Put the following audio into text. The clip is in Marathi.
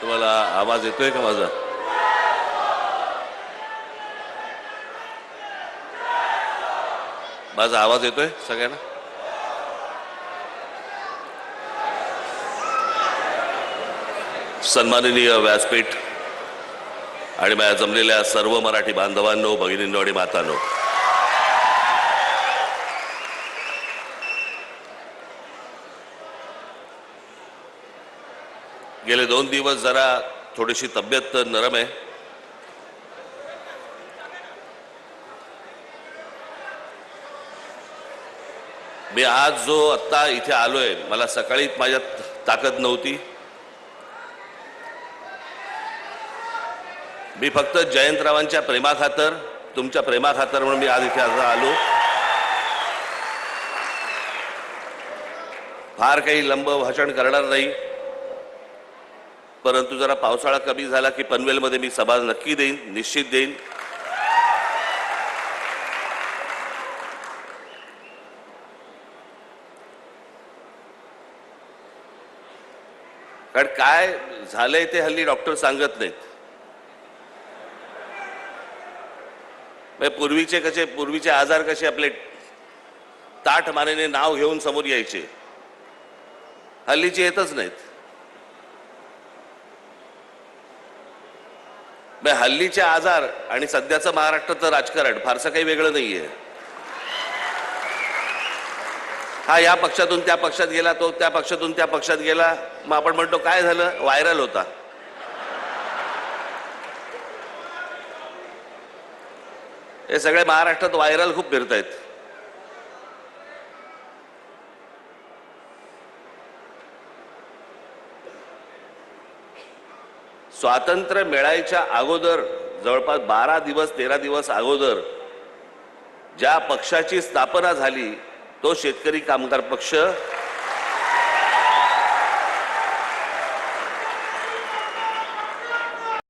तुम्हाला आवाज येतोय का माझा? माझा आवाज येतोय सगळ्यांना? सन्माननीय व्यासपीठ आणि माझ्या जमलेल्या सर्व मराठी बांधवांनो भगिनींनो आणि मातांनो गेले दोन दिवस जरा थोडीशी तब्येत नरम आहे. मी आज जो आत्ता इथे आलोय मला सकाळी माझ्यात ताकद नव्हती. मी फक्त जयंतरावांच्या प्रेमाखातर तुमच्या प्रेमाखातर म्हणून मी आज इथे आलो. फार काही लंब भाषण करणार नाही. परंतु जरा पावसाळा कमी झाला की पनवेलमध्ये मी सभा नक्की देईन निश्चित देईन. कारण काय झालंय ते हल्ली डॉक्टर सांगत नाहीत. म्हणजे पूर्वीचे कसे पूर्वीचे आजार कसे आपले ताठ मानेने नाव घेऊन समोर यायचे. हल्लीचे येतच नाहीत. म्हणजे हल्लीचे आजार आणि सध्याचं महाराष्ट्राचं राजकारण फारसं काही वेगळं नाहीये. हा या पक्षातून त्या पक्षात गेला तो त्या पक्षातून त्या पक्षात गेला. मग आपण म्हणतो काय झालं? व्हायरल होता. हे सगळे महाराष्ट्रात व्हायरल खूप फिरतायत. स्वातंत्र्य मिळायच्या अगोदर जवळपास बारा दिवस तेरा दिवस अगोदर ज्या पक्षाची स्थापना झाली तो शेतकरी कामगार पक्ष